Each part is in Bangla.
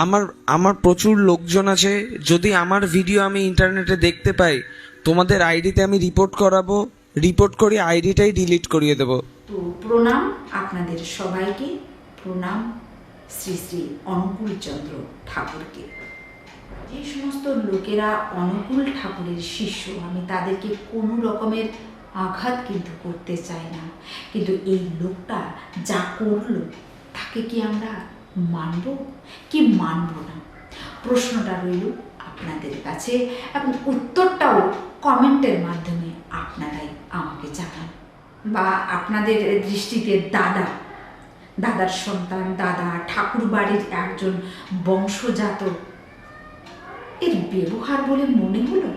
আমার আমার প্রচুর লোকজন আছে, যদি আমার ভিডিও আমি ইন্টারনেটে দেখতে পাই, তোমাদের আইডিতে আমি রিপোর্ট করাবো রিপোর্ট করে আইডিটাই ডিলিট করিয়ে দেবো। তো প্রণাম আপনাদের সবাইকে, প্রণাম শ্রী শ্রী অনুকূল চন্দ্র ঠাকুরকে। যে সমস্ত লোকেরা অনুকূল ঠাকুরের শিষ্য, আমি তাদেরকে কোনো রকমের আঘাত কিন্তু করতে চাই না। কিন্তু এই লোকটা যা করল, তাকে কি আমরা মানব কি মানব না? প্রশ্নটা রইল আপনাদের কাছে এবং উত্তরটাও কমেন্টের মাধ্যমে আপনারাই আমাকে জানান। বা আপনাদের দৃষ্টিতে দাদা, দাদার সন্তান, দাদা ঠাকুর বাড়ির একজন বংশজাত, এর ব্যবহার বলে মনে হলো?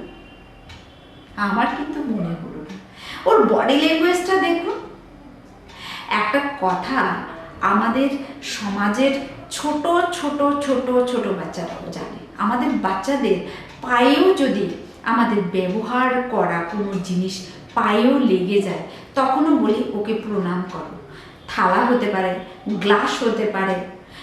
আমার কিন্তু মনে হলো না। ওর বডি ল্যাঙ্গুয়েজটা দেখুন। একটা কথা আমাদের সমাজের ছোট ছোট ছোট ছোট বাচ্চারাও জানে। আমাদের বাচ্চাদের পায়েও যদি আমাদের ব্যবহার করা কোনো জিনিস পায়েও লেগে যায়, তখনও বলি ওকে প্রণাম করো। থালা হতে পারে, গ্লাস হতে পারে,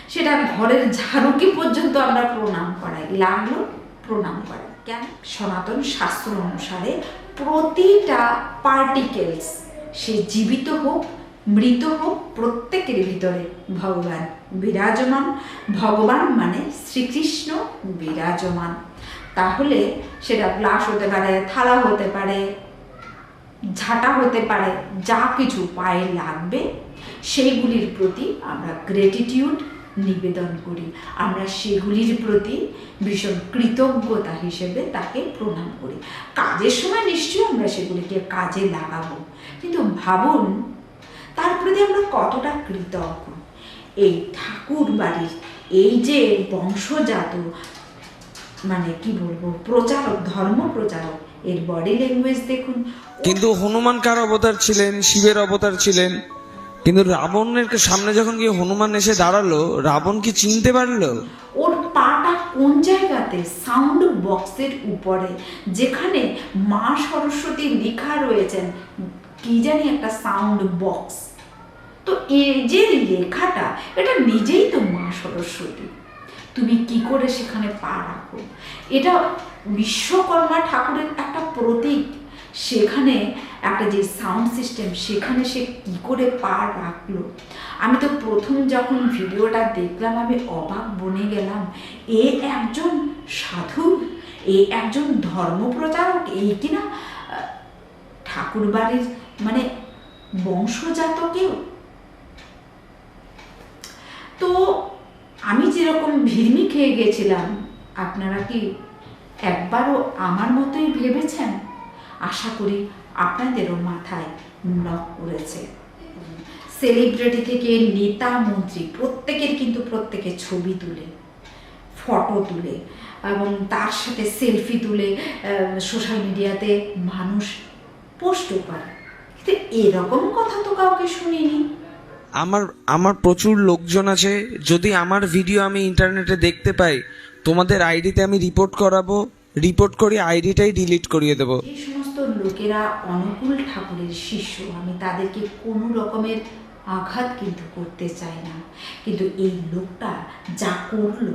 সেটা ঘরের ঝাড়ুকে পর্যন্ত আমরা প্রণাম করাই। লাগল প্রণাম করাই কেন? সনাতন শাস্ত্র অনুসারে প্রতিটা পার্টিকেলস সে জীবিত হোক মৃত হোক প্রত্যেকের ভিতরে, ভগবান বিরাজমান। ভগবান মানে শ্রীকৃষ্ণ বিরাজমান। তাহলে সেটা গ্লাস হতে পারে, থালা হতে পারে, ঝাঁটা হতে পারে, যা কিছু পায়ে লাগবে, সেইগুলির প্রতি আমরা গ্রেটিটিউড নিবেদন করি। আমরা সেগুলির প্রতি ভীষণ কৃতজ্ঞতা হিসেবে তাকে প্রণাম করি। কাজের সময় নিশ্চয়ই আমরা সেগুলিকে কাজে লাগাবো। কিন্তু ভাবুন তার প্রতি আমরা কতটা কৃতজ্ঞ? এই ঠাকুর বাড়ির এই যে বংশজাত মানে কি বলব প্রচারক ধর্ম প্রচারক এর বডি ল্যাঙ্গুয়েজ দেখুন। কিন্তু হনুমান কার অবতার ছিলেন? শিবের অবতার ছিলেন। কিন্তু রাবণের সামনে যখন গিয়ে হনুমান এসে দাঁড়াল রাবণ কি চিনতে পারল? ওর পাটা কোন জায়গাতে? সাউন্ড বক্সের উপরে যেখানে মা সরস্বতী লেখা রয়েছেন। কি জানি একটা সাউন্ড বক্স তো এই যে লেখাটা, এটা নিজেই তো মা সরস্বতী। তুমি কি করে সেখানে পা রাখো? এটা বিশ্বকর্মা ঠাকুরের একটা প্রতীক। সেখানে একটা যে সাউন্ড সিস্টেম সেখানে সে কি করে পা রাখল? আমি তো প্রথম যখন ভিডিওটা দেখলাম, আমি অবাক বনে গেলাম। এ একজন সাধু? এ একজন ধর্মপ্রচারক? এই কিনা ঠাকুর বাড়ির মানে বংশজাত কেউ তো আমি যেরকম ভিড়মি খেয়ে গেছিলাম, আপনারা কি একবারও আমার মতোই ভেবেছেন? আশা করি আপনাদেরও মাথায় নখ করেছে সেলিব্রিটি থেকে নেতা, মন্ত্রী, প্রত্যেকের কিন্তু প্রত্যেকের ছবি তুলে, ফটো তুলে এবং তার সাথে সেলফি তুলে সোশ্যাল মিডিয়াতে মানুষ পোস্টও করে। কিন্তু এরকম কথা তো কাউকে শুনিনি। আমার আমার প্রচুর লোকজন আছে। যদি আমার ভিডিও আমি ইন্টারনেটে দেখতে পাই তোমাদের আইডিতে আমি রিপোর্ট করাবো রিপোর্ট করে আইডিটাই ডিলিট করিয়ে দেবো। যে সমস্ত লোকেরা অনুকূল ঠাকুরের শিষ্য আমি তাদেরকে কোনো রকমের আঘাত কিন্তু করতে চাই না। কিন্তু এই লোকটা যা করল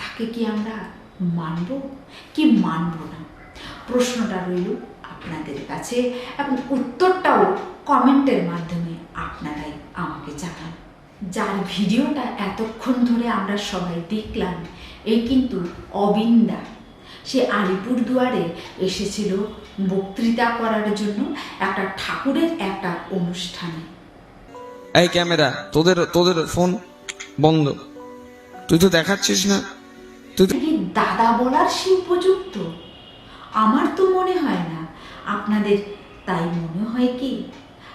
তাকে কি আমরা মানব? কি মানব না? প্রশ্নটা রইল আপনাদের কাছে এবং উত্তরটাও কমেন্টের মাধ্যমে আপনারাই আমাকে জানান। যার ভিডিওটা এতক্ষণ ধরে আমরা সবাই দেখলাম এই কিন্তু অবিন্দা। সে আলিপুরদুয়ারে এসেছিল বক্তৃতা করার জন্য একটা ঠাকুরের একটা অনুষ্ঠানে। এই ক্যামেরা তোদের তোদের ফোন বন্ধ। তুই তো দেখাচ্ছিস না। তুই দাদা বলার সে উপযুক্ত? আমার তো মনে হয় না আপনাদের, তাই মনে হয় কি?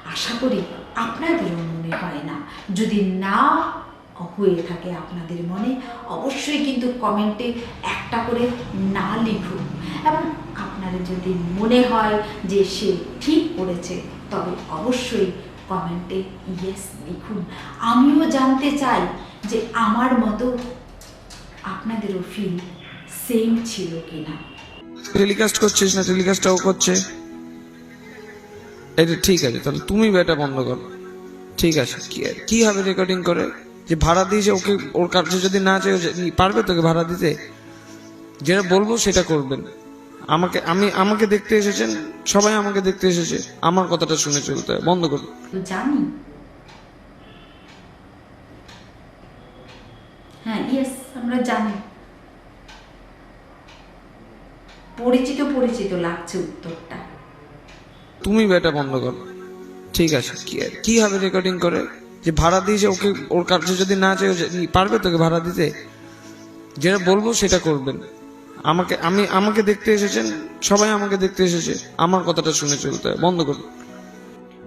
আশা করি আপনাদেরও মনে হয় না। যদি না হয়ে থাকে আপনাদের মনে, অবশ্যই কিন্তু কমেন্টে একটা করে না লিখুন। এবং আপনাদের যদি মনে হয় যে সে ঠিক করেছে, তবে অবশ্যই কমেন্টে ইয়েস লিখুন। আমিও জানতে চাই যে আমার মতো আপনাদেরও ফিল সেম ছিল কিনা। টেলিকাস্ট করছিস না? টেলিকাস্টটাও করছে? এটা ঠিক আছে, তাহলে তুমি এটা বন্ধ করো। ঠিক আছে, কি হবে রেকর্ডিং করে? যে ভাড়া দিয়েছে ওকে, ওর কাছে যদি না চাই পারবে তোকে ভাড়া দিতে? যেটা বলব সেটা করবেন। আমাকে, আমি, আমাকে দেখতে এসেছেন, সবাই আমাকে দেখতে এসেছে। আমার কথাটা শুনে চলতে বন্ধ করুন জানি। হ্যাঁ ইয়েস আমরা জানি। পরিচিত পরিচিত লাগছে উত্তরটা। তুমি বেটা বন্ধ করো। ঠিক আছে। কি- হবে রেকর্ডিং করে? যে ভাড়া দিয়েছে ওকে, ওর কাছে যদি না চাই পারবে তোকে ভাড়া দিতে? যেটা বলব সেটা করবেন। আমাকে, আমি, আমাকে দেখতে এসেছেন, সবাই আমাকে দেখতে এসেছে। আমার কথাটা শুনে চলতে বন্ধ করুন।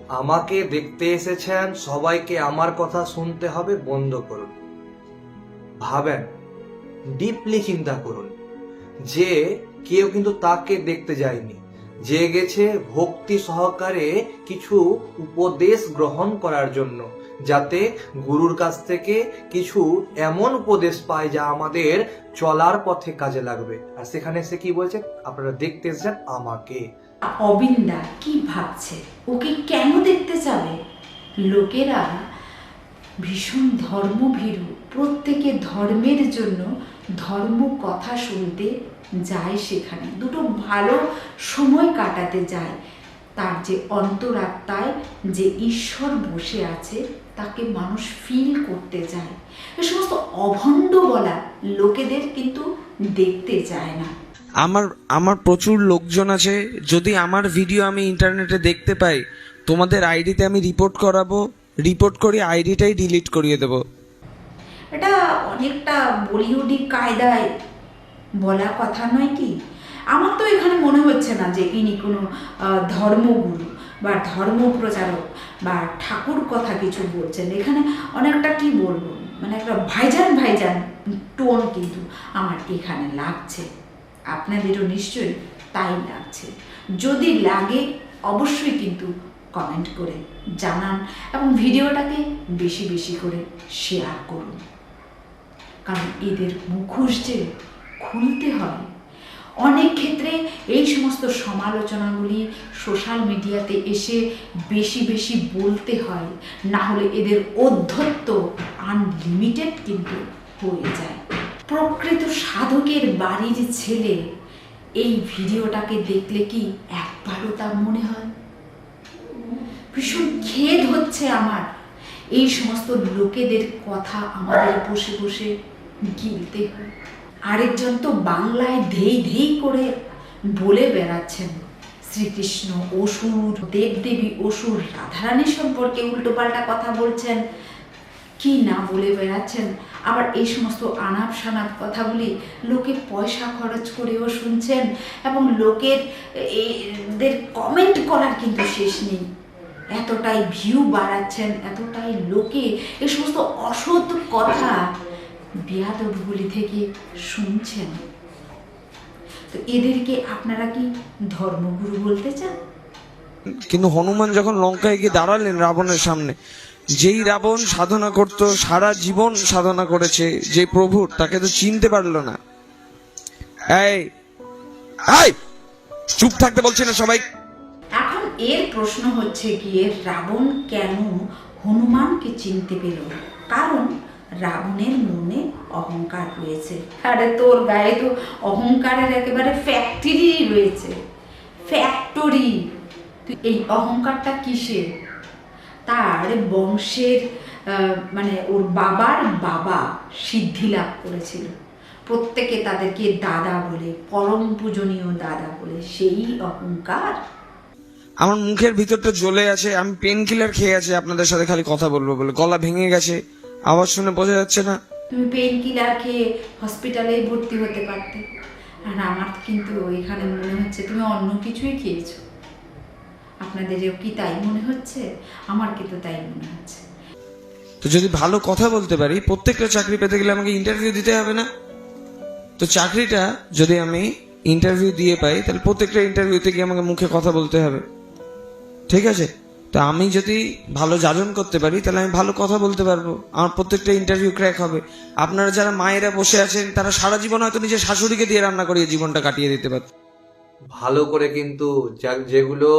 আমাকে দেখতে এসেছেন, সবাইকে আমার কথা শুনতে হবে, বন্ধ করুন। ভাবেন ডিপলি চিন্তা করুন যে কেউ কিন্তু তাকে দেখতে যায়নি। যে গেছে ভক্তি সহকারে কিছু উপদেশ গ্রহণ করার জন্য, যাতে গুরুর কাছ থেকে কিছু এমন উপদেশ পায় যা আমাদের চলার পথে কাজে লাগবে। আর সেখানে সে কি বলছে? আপনারা দেখতে এসেছেন আমাকে। অবিন্দা, কি ভাবছে? ওকে কেন দেখতে যাবে? লোকেরা ভীষণ ধর্মভীরু। প্রত্যেকে ধর্মের জন্য ধর্ম কথা শুনতে যায় সেখানে। দুটো ভালো সময় কাটাতে যায়। তার যে অন্তরাত্মায় যে ঈশ্বর বসে আছে তাকে মানুষ ফিল করতে যায়। এ সমস্ত অভণ্ড বলা লোকেদের কিন্তু দেখতে যায় না। আমার আমার প্রচুর লোকজন আছে। যদি আমার ভিডিও আমি ইন্টারনেটে দেখতে পাই তোমাদের আইডিতে আমি রিপোর্ট করাবো। রিপোর্ট করে আইডিটাই ডিলিট করিয়ে দেবো। এটা অনেকটা বলিউডি কায়দায় বলা কথা নয় কি? আমার তো এখানে মনে হচ্ছে না যে ইনি কোনো ধর্মগুরু বা ধর্ম প্রচারক বা ঠাকুর কথা কিছু বলছেন। এখানে অনেকটা কি বলব? মানে একটা ভাইজান ভাইজান টোন কিন্তু আমার এখানে লাগছে। আপনাদেরও নিশ্চয়ই তাই লাগছে। যদি লাগে অবশ্যই কিন্তু কমেন্ট করে জানান এবং ভিডিওটাকে বেশি বেশি করে শেয়ার করুন। কারণ এদের মুখোশ যে খুলতে হয় অনেক ক্ষেত্রে এই সমস্ত সমালোচনাগুলি সোশ্যাল মিডিয়াতে এসে বেশি বেশি বলতে হয়, না হলে এদের অধ্যত্ব আনলিমিটেড কিন্তু হয়ে যায়। প্রকৃত সাধকের বাড়ির ছেলে এই ভিডিওটাকে দেখলে কি একবারও তা মনে হয়? ভীষণ খেদ হচ্ছে আমার। এই সমস্ত লোকেদের কথা আমাদের বসে বসে গিলতে হয়। আরেকজন তো বাংলায় ধেই ধেই করে বলে বেড়াচ্ছেন। শ্রীকৃষ্ণ, অসুর, দেবদেবী, অসুর, রাধারানী সম্পর্কে উল্টোপাল্টা কথা বলছেন। কি না বলে বেড়াচ্ছেন? আবার এই সমস্ত আনাপ সানাপ কথাগুলি লোকে পয়সা খরচ করেও শুনছেন এবং লোকের এদের কমেন্ট করার কিন্তু শেষ নেই। এতটাই ভিউ বাড়াচ্ছেন, এতটাই লোকে এই সমস্ত অসৎ কথা বিয়াদবগুলি থেকে শুনছেন। তো এদেরকে আপনারা কি ধর্মগুরু বলতে চান? কিন্তু হনুমান যখন লঙ্কায় গিয়ে দাঁড়ালেন রাবণের সামনে যেই রাবণ সাধনা করত সারা জীবন সাধনা করেছে যে প্রভুর তাকে তো চিনতে পারল না। এই এই চুপ থাকতে বলছি না সবাই। এখন এর প্রশ্ন হচ্ছে গিয়ে রাবণ কেন হনুমানকে চিনতে পেল কারণ রাবণের মনে অহংকার রয়েছে। আরে তোর গায়ে তো অহংকারের একেবারে ফ্যাক্টরি রয়েছে। ফ্যাক্টরি তুই এই অহংকারটা কিসের? তার বংশের মানে ওর বাবার বাবা সিদ্ধি লাভ করেছিল। প্রত্যেকে তাদেরকে দাদা বলে পরম পূজনীয় দাদা বলে সেই অহংকার। আমার মুখের ভিতরটা জ্বলে আছে আমি পেন কিলার খেয়ে আছি আপনাদের সাথে খালি কথা বলব বলে। গলা ভেঙে গেছে। আওয়াজ শুনে বোঝা যাচ্ছে না। তুমি পেইন কিলার খেয়ে হসপিটালে ভর্তি হতে পারতে। আর আমার কিন্তু এখানে মনে হচ্ছে তুমি অন্য কিছুই খেয়েছো। আপনাদেরও কি তাই মনে হচ্ছে? আমার কিন্তু তাই মনে হচ্ছে। তো যদি ভালো কথা বলতে পারি প্রত্যেকটা চাকরি পেতে গেলে আমাকে ইন্টারভিউ দিতে হবে না? তো চাকরিটা যদি আমি ইন্টারভিউ দিয়ে পাই তাহলে প্রত্যেকটা ইন্টারভিউতে গিয়ে আমাকে মুখে কথা বলতে হবে। ঠিক আছে? তো আমি যদি ভালো যাজন করতে পারি, তাহলে আমি ভালো কথা বলতে পারব। আমার প্রত্যেকটা ইন্টারভিউ ক্র্যাক হবে। আপনারা যারা মায়েরা বসে আছেন, তারা সারা জীবন হয়তো নিজের শাশুড়িকে দিয়ে রান্না করিয়ে জীবনটা কাটিয়ে দিতে পারত। ভালো করে কিন্তু যেগুলো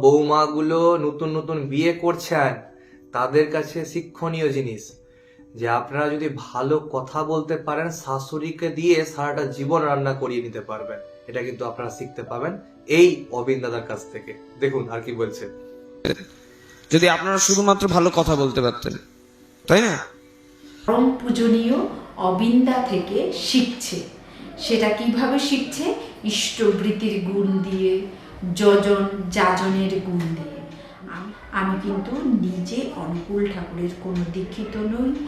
বৌমাগুলো নতুন নতুন বিয়ে করছেন তাদের কাছে শিক্ষণীয় জিনিস। যে আপনারা যদি ভালো কথা বলতে পারেন, শাশুড়িকে দিয়ে সারাটা জীবন রান্না করিয়ে নিতে পারবেন। এটা কিন্তু আপনারা শিখতে পাবেন। এই অবিন দাদার কাছ থেকে। দেখুন আর কি বলছে। যদি আপনারা শুধুমাত্র ভালো কথা বলতে পারতেন। তাই না? পরম পূজনীয় অবিন্দা থেকে শিখছে। সেটা কীভাবে শিখছে? ইষ্টবৃত্তির গুণ দিয়ে, যজন যাজনের গুণ দিয়ে। আমি- কিন্তু নিজে অনুকূল ঠাকুরের কোনো দীক্ষিত নই।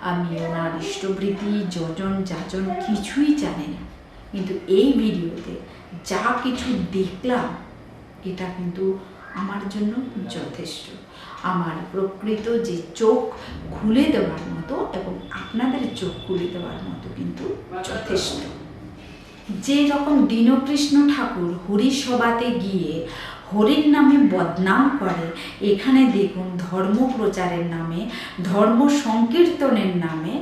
আমি ওনার ইষ্টবৃত্তি, যজন যাজন কিছুই জানি না। কিন্তু এই ভিডিওতে যা কিছু দেখলাম, এটা কিন্তু আমার জন্য যথেষ্ট। আমার প্রকৃত যে চোখ খুলে দেওয়ার মতো এবং আপনাদের চোখ খুলে দেওয়ার মতো কিন্তু যথেষ্ট। যে রকম দীনকৃষ্ণ ঠাকুর হরিসভাতে গিয়ে হরির নামে বদনাম করে, এখানে দেখুন ধর্ম প্রচারের নামে, ধর্ম সংকীর্তনের নামে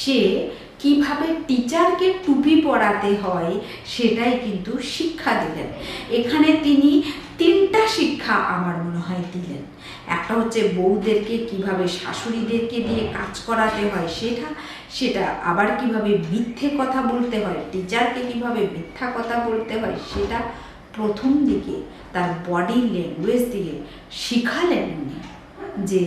সে কীভাবে টিচারকে টুপি পরাতে হয় সেটাই কিন্তু শিক্ষা দিলেন। এখানে তিনি তিনটা শিক্ষা আমার মনে হয় দিলেন। একটা হচ্ছে বউদেরকে কীভাবে শাশুড়িদেরকে দিয়ে কাজ করাতে হয় সেটা সেটা আবার কীভাবে মিথ্যে কথা বলতে হয়, টিচারকে কীভাবে মিথ্যা কথা বলতে হয় সেটা প্রথম দিকে তার বডি ল্যাঙ্গুয়েজ দিয়ে শিখালেন উনি যে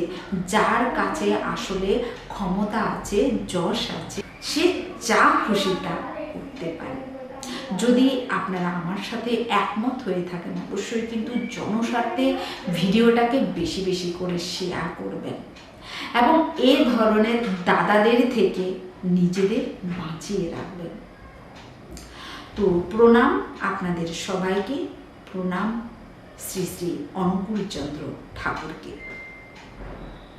যার কাছে আসলে ক্ষমতা আছে, যশ আছে, সে যা খুশি তা করতে পারে। যদি আপনারা আমার সাথে একমত হয়ে থাকেন, অবশ্যই কিন্তু জনস্বার্থে ভিডিওটাকে বেশি বেশি করে শেয়ার করবেন। এবং এ ধরনের দাদাদের থেকে নিজেদের বাঁচিয়ে রাখবেন। তো প্রণাম আপনাদের সবাইকে, প্রণাম শ্রী শ্রী অনুকূল চন্দ্র ঠাকুরকে।